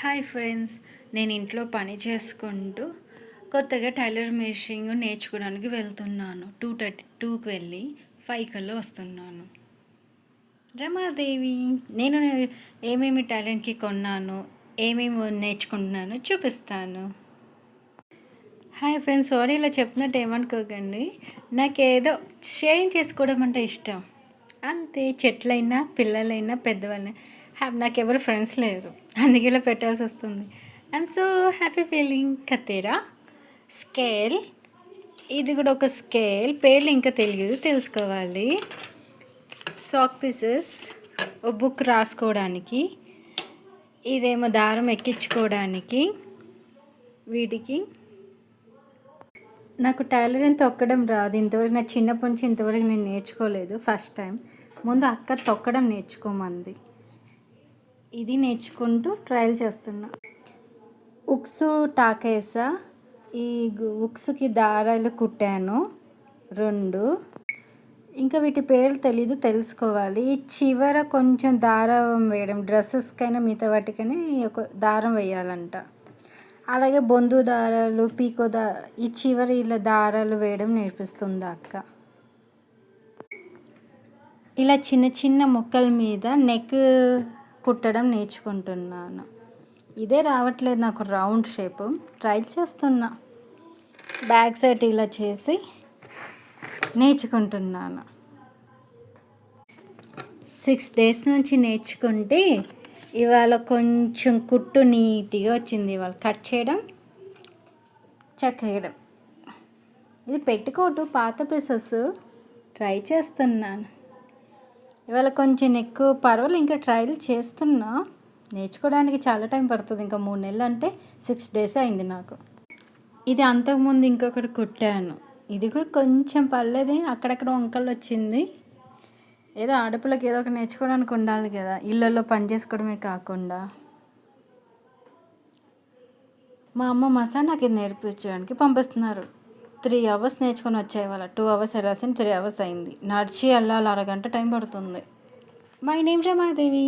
Hi friends నేను ఇంట్లో పని చేసుకుంటూ కొత్తగా టైలర్ మెషింగ్ నేర్చుకోవడానికి వెళ్తున్నాను. టూ థర్టీ టూకి వెళ్ళి ఫైవ్ కల్లా వస్తున్నాను. రమాదేవి నేను ఏమేమి టాలెంట్కి కొన్నాను ఏమేమి నేర్చుకుంటున్నాను చూపిస్తాను. హాయ్ ఫ్రెండ్స్ సారీ ఇలా చెప్తున్నట్టు ఏమనుకోకండి. నాకేదో షేరింగ్ చేసుకోవడం అంటే ఇష్టం. అంతే చెట్లైనా పిల్లలైనా పెద్దవాళ్ళైనా నాకు ఎవరు ఫ్రెండ్స్ లేరు. అందుకే ఇలా పెట్టాల్సి వస్తుంది. ఐఎమ్ సో హ్యాపీ ఫీలింగ్ కతేరా స్కేల్ ఇది కూడా ఒక స్కేల్ పేర్లు ఇంకా తెలియదు తెలుసుకోవాలి. సాక్ పీసెస్ ఓ బుక్ రాసుకోవడానికి. ఇదేమో దారం ఎక్కించుకోవడానికి. వీటికి. నాకు టైలరింగ్ తొక్కడం రాదు. ఇంతవరకు నా చిన్నప్పటి నుంచి ఇంతవరకు నేను నేర్చుకోలేదు. ఫస్ట్ టైం ముందు అక్క తొక్కడం నేర్చుకోమంది. ఇది నేర్చుకుంటూ ట్రయల్ చేస్తున్నా. ఉక్స్ టాకేసా. ఈ ఉక్స్కి దారాలు కుట్టాను. రెండు. ఇంకా వీటి పేర్లు తెలీదు తెలుసుకోవాలి. ఈ చివర కొంచెం దారం వేయడం డ్రెస్సెస్కైనా మిగతా వాటికైనా ఒక దారం వేయాలంట. అలాగే బొందు దారాలు పీకో దా ఈ చివరి ఇలా దారాలు వేయడం నేర్పిస్తుంది అక్క. ఇలా చిన్న చిన్న ముక్కల మీద నెక్ కుట్టడం నేర్చుకుంటున్నాను. ఇదే రావట్లేదు నాకు రౌండ్ షేప్. ట్రై చేస్తున్నా. బ్యాక్ సైడ్ ఇలా చేసి నేర్చుకుంటున్నాను. సిక్స్ డేస్ నుంచి నేర్చుకుంటే ఇవాళ కొంచెం కుట్టు నీట్గా వచ్చింది ఇవాళ. కట్ చేయడం చెక్ వేయడం ఇది పెట్టుకోటు పాత పీసెస్. ట్రై చేస్తున్నాను. ఇవాళ కొంచెం ఎక్కువ పర్వాలేదు ఇంకా ట్రయల్ చేస్తున్నా. నేర్చుకోవడానికి చాలా టైం పడుతుంది ఇంకా మూడు నెలలు అంటే సిక్స్ డేస్ అయింది నాకు. ఇది అంతకుముందు ఇంకొకటి కుట్టాను. ఇది కూడా కొంచెం పర్లేదు అక్కడక్కడ వంకలు వచ్చింది. ఏదో ఆడపిల్లకి ఏదో ఒక నేర్చుకోవడానికి ఉండాలి కదా ఇళ్ళల్లో పని చేసుకోవడమే కాకుండా. మా అమ్మ మసా నాకు ఇది నేర్పించడానికి పంపిస్తున్నారు. త్రీ అవర్స్ నేర్చుకొని వచ్చాయి వాళ్ళ. టూ అవర్స్ వెళ్ళాల్సింది త్రీ అవర్స్ అయింది. నడిచి వెళ్ళాలి అరగంట టైం పడుతుంది. My name Ramadevi